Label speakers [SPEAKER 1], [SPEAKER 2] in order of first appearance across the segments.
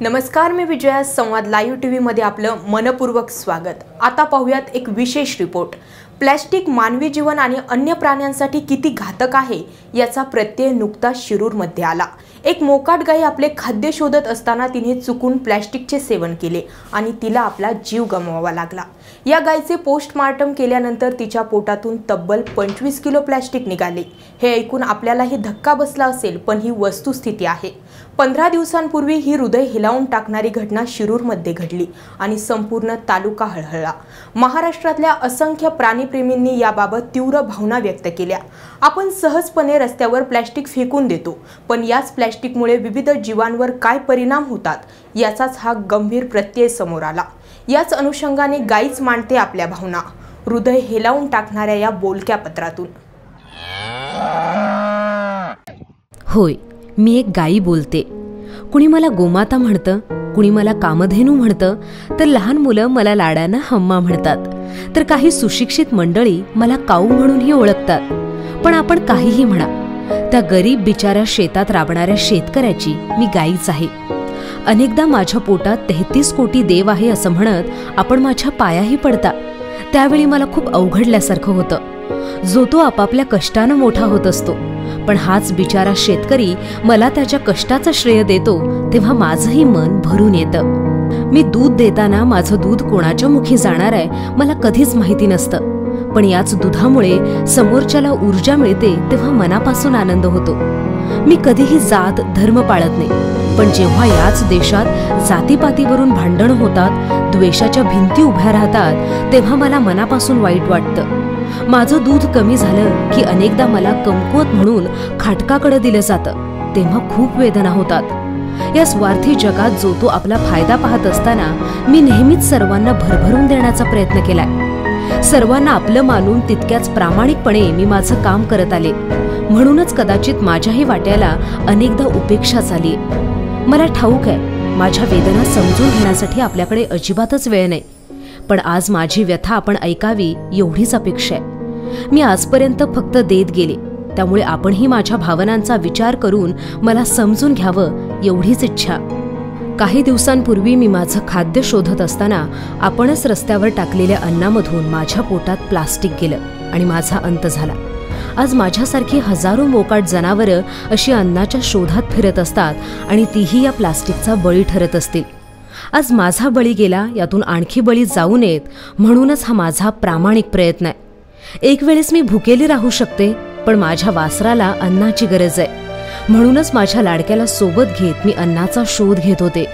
[SPEAKER 1] नमस्कार मी विजया संवाद live T व्हीमध्ये आपलं मनपूर्वक स्वागत. आता पाहूयात एक विशेष रिपोर्ट. प्लॅस्टिक मानवी जीवन आणि अन्य प्राण्यांसाठी किती घातक आहे याचा प्रत्यय नुकताच शिरूरमध्ये आला. एक मोकाट गाई आपले खाद्य शोधत असताना तिने चुकून प्लॅस्टिकचे सेवन केले आणि तिला आपला जीव गमवावा लागला. या गायीचे पोस्टमार्टम केल्यानंतर तिच्या पोटातून तब्बल पंचवीस किलो प्लॅस्टिक निघाले. हे ऐकून आपल्यालाही धक्का बसला असेल पण ही वस्तुस्थिती आहे. पंधरा दिवसांपूर्वी ही हृदय हिलावून टाकणारी घटना शिरूरमध्ये घडली आणि संपूर्ण तालुका हळहळला. महाराष्ट्रातल्या असंख्य प्राणी प्राणीप्रेमींनी याबाबत तीव्र भावना व्यक्त केल्या. आपण सहजपणे रस्त्यावर प्लॅस्टिक फेकून देतो पण याच प्लॅस्टिकमुळे विविध जीवांवर काय परिणाम होतात याचाच हा गंभीर प्रत्यय समोर आला. याच अनुषंगाने गाईच मांडते आपल्या भावना. हृदय हेलावून टाकणाऱ्या या बोलक्या पत्रातून.
[SPEAKER 2] होय मी एक गाई बोलते. कुणी मला गोमाता म्हणतं कुणी मला कामधेनू म्हणतं तर लहान मुलं मला लाडानं हम्मा म्हणतात. तर काही सुशिक्षित मंडळी मला काऊ म्हणूनही ओळखतात. पण आपण काहीही म्हणा. त्या गरीब बिचाऱ्या शेतात राबणाऱ्या शेतकऱ्याची मी गाईच आहे. अनेकदा माझ्या पोटात तेहतीस कोटी देव आहे असं म्हणत आपण माझ्या पायाही पडता. त्यावेळी मला खूप अवघडल्यासारखं होतं. जो तो आपापल्या कष्टानं मोठा होत असतो. पण हाच बिचारा शेतकरी मला त्याच्या कष्टाचं श्रेय देतो तेव्हा माझंही मन भरून येतं. मी दूध देताना माझं दूध कोणाच्या मुखी जाणार आहे मला कधीच माहिती नसतं. पण याच दुधामुळे समोरच्याला ऊर्जा मिळते तेव्हा मनापासून आनंद होतो. मी कधीही जात धर्म पाळत नाही. पण जेव्हा याच देशात जातीपातीवरून भांडण होतात द्वेषाच्या भिंती उभ्या राहतात तेव्हा मला मनापासून वाईट वाटतं. माझं दूध कमी झालं की अनेकदा मला कमकुवत म्हणून खाटकाकडे दिलं जातं. तेव्हा खूप वेदना होतात. या स्वार्थी जगात जो तो आपला फायदा पाहत असताना मी नेहमीच सर्वांना भरभरून देण्याचा प्रयत्न केलाय. सर्वांना आपलं मानून तितक्याच प्रामाणिकपणे मी माझं काम करत आले. म्हणूनच कदाचित माझ्याही वाट्याला अनेकदा उपेक्षा झाली. मला ठाऊक आहे माझ्या वेदना समजून घेण्यासाठी आपल्याकडे अजिबातच वेळ नाही. पण आज माझी व्यथा आपण ऐकावी एवढीच अपेक्षा आहे. मी आजपर्यंत फक्त देत गेले. त्यामुळे आपणही माझ्या भावनांचा विचार करून मला समजून घ्यावं एवढीच इच्छा. काही दिवसांपूर्वी मी माझं खाद्य शोधत असताना आपणच रस्त्यावर टाकलेल्या अन्नामधून माझ्या पोटात प्लास्टिक गेलं आणि माझा अंत झाला. आज माझ्यासारखी हजारो मोकाट जनावरं अशी अन्नाच्या शोधात फिरत असतात आणि तीही या प्लास्टिकचा बळी ठरत असतील. आज माझा बळी गेला यातून आणखी बळी जाऊ नयेत म्हणूनच हा माझा प्रामाणिक प्रयत्न आहे. एक वेळेस मी भुकेली राहू शकते? पण माझ्या वासराला अन्नाची गरज आहे. म्हणूनच माझ्या लाडक्याला सोबत घेत मी अन्नाचा शोध घेत होते.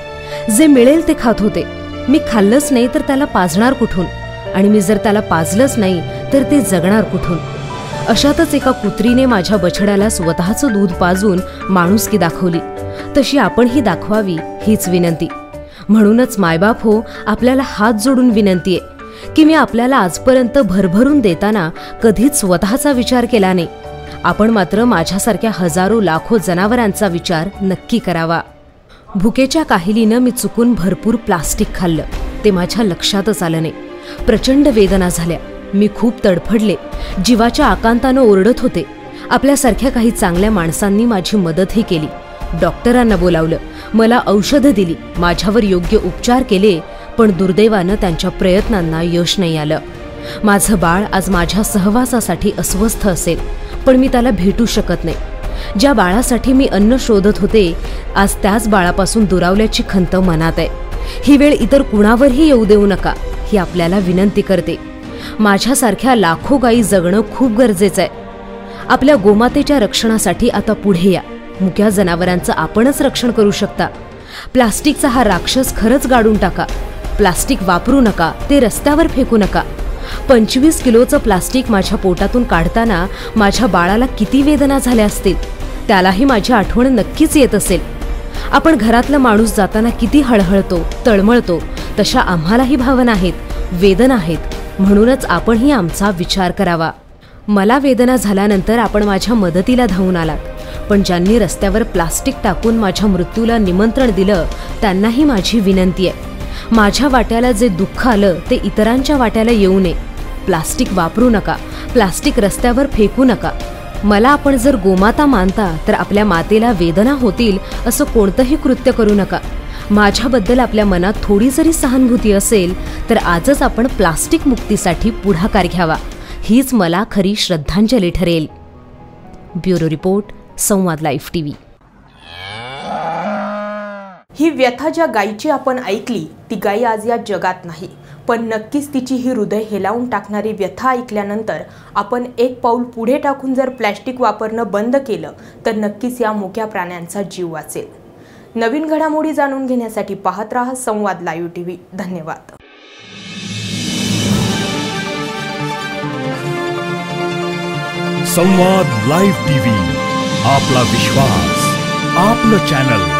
[SPEAKER 2] जे मिळेल ते खात होते. मी खाल्लंच नाही तर त्याला पाजणार कुठून? आणि मी जर त्याला पाजलंच नाही तर ते जगणार कुठून? अशातच एका कुत्रीने माझ्या बछड्याला स्वतःचं दूध पाजून माणुसकी दाखवली. तशी आपणही दाखवावी हीच विनंती. म्हणूनच मायबाप हो आपल्याला हात जोडून विनंती आहे की मी आपल्याला आजपर्यंत भरभरून देताना कधीच स्वतःचा विचार केला नाही. आपण मात्र माझ्यासारख्या हजारो लाखो जनावरांचा विचार नक्की करावा. भुकेच्या काहिलीनं मी चुकून भरपूर प्लास्टिक खाल्लं. ते माझ्या लक्षातच आलं नाही. प्रचंड वेदना झाल्या. मी खूप तडफडले. जीवाच्या आकांतानं ओरडत होते. आपल्यासारख्या काही चांगल्या माणसांनी माझी मदतही केली. डॉक्टरांना बोलावलं. मला औषधं दिली. माझ्यावर योग्य उपचार केले पण दुर्दैवानं त्यांच्या प्रयत्नांना यश नाही आलं. माझं बाळ आज माझ्या सहवासासाठी अस्वस्थ असेल. पण मी त्याला भेटू शकत नाही. ज्या बाळासाठी मी अन्न शोधत होते आज त्याच बाळापासून दुरावल्याची खंत मनात आहे. ही वेळ इतर कुणावरही येऊ देऊ नका ही आपल्याला विनंती करते. माझ्यासारख्या लाखो गायी जगणं खूप गरजेचं आहे. आपल्या गोमातेच्या रक्षणासाठी आता पुढे या. मुक्या जनावरांचं आपणच रक्षण करू शकता. प्लास्टिकचा हा राक्षस खरंच गाडून टाका. प्लास्टिक वापरू नका ते रस्त्यावर फेकू नका. पंचवीस किलोचं प्लास्टिक माझ्या पोटातून काढताना माझ्या बाळाला किती वेदना झाल्या असतील? त्यालाही माझी आठवण नक्कीच येत असेल. आपण घरातला माणूस जाताना किती हळहळतो तळमळतो तशा आम्हालाही भावना आहेत वेदना आहेत. म्हणूनच आपणही आमचा विचार करावा. मला वेदना झाल्यानंतर आपण माझ्या मदतीला धावून आलात. पण ज्यांनी रस्त्यावर प्लास्टिक टाकून माझ्या मृत्यूला निमंत्रण दिलं त्यांनाही माझी विनंती आहे. माझ्या वाट्याला जे दुःख आलं ते इतरांच्या वाट्याला येऊ नये. प्लास्टिक वापरू नका प्लास्टिक रस्त्यावर फेकू नका. मला आपण जर गोमाता मानता तर आपल्या मातेला वेदना होतील असं कोणतंही कृत्य करू नका. माझ्याबद्दल आपल्या मनात थोडी जरी सहानुभूती असेल तर आजच आपण प्लास्टिक मुक्तीसाठी पुढाकार घ्यावा. हीच मला खरी श्रद्धांजली ठरेल. Bureau report Samvad live T V
[SPEAKER 1] ही व्यथा ज्या गायीची आपण ऐकली ती गायी आज या जगात नाही. पण नक्कीच तिची ही हृदय हेलावून टाकणारी व्यथा ऐकल्यानंतर आपण एक पाऊल पुढे टाकून जर प्लॅस्टिक वापरणं बंद केलं तर नक्कीच या मुक्या प्राण्यांचा जीव वाचेल. नवीन घडामोडी जाणून घेण्यासाठी पाहत राहा संवाद लाईव्ह टी व्ही धन्यवाद.
[SPEAKER 3] संवाद लाईव्ह टीव्ही आपला विश्वास आपलं चॅनल.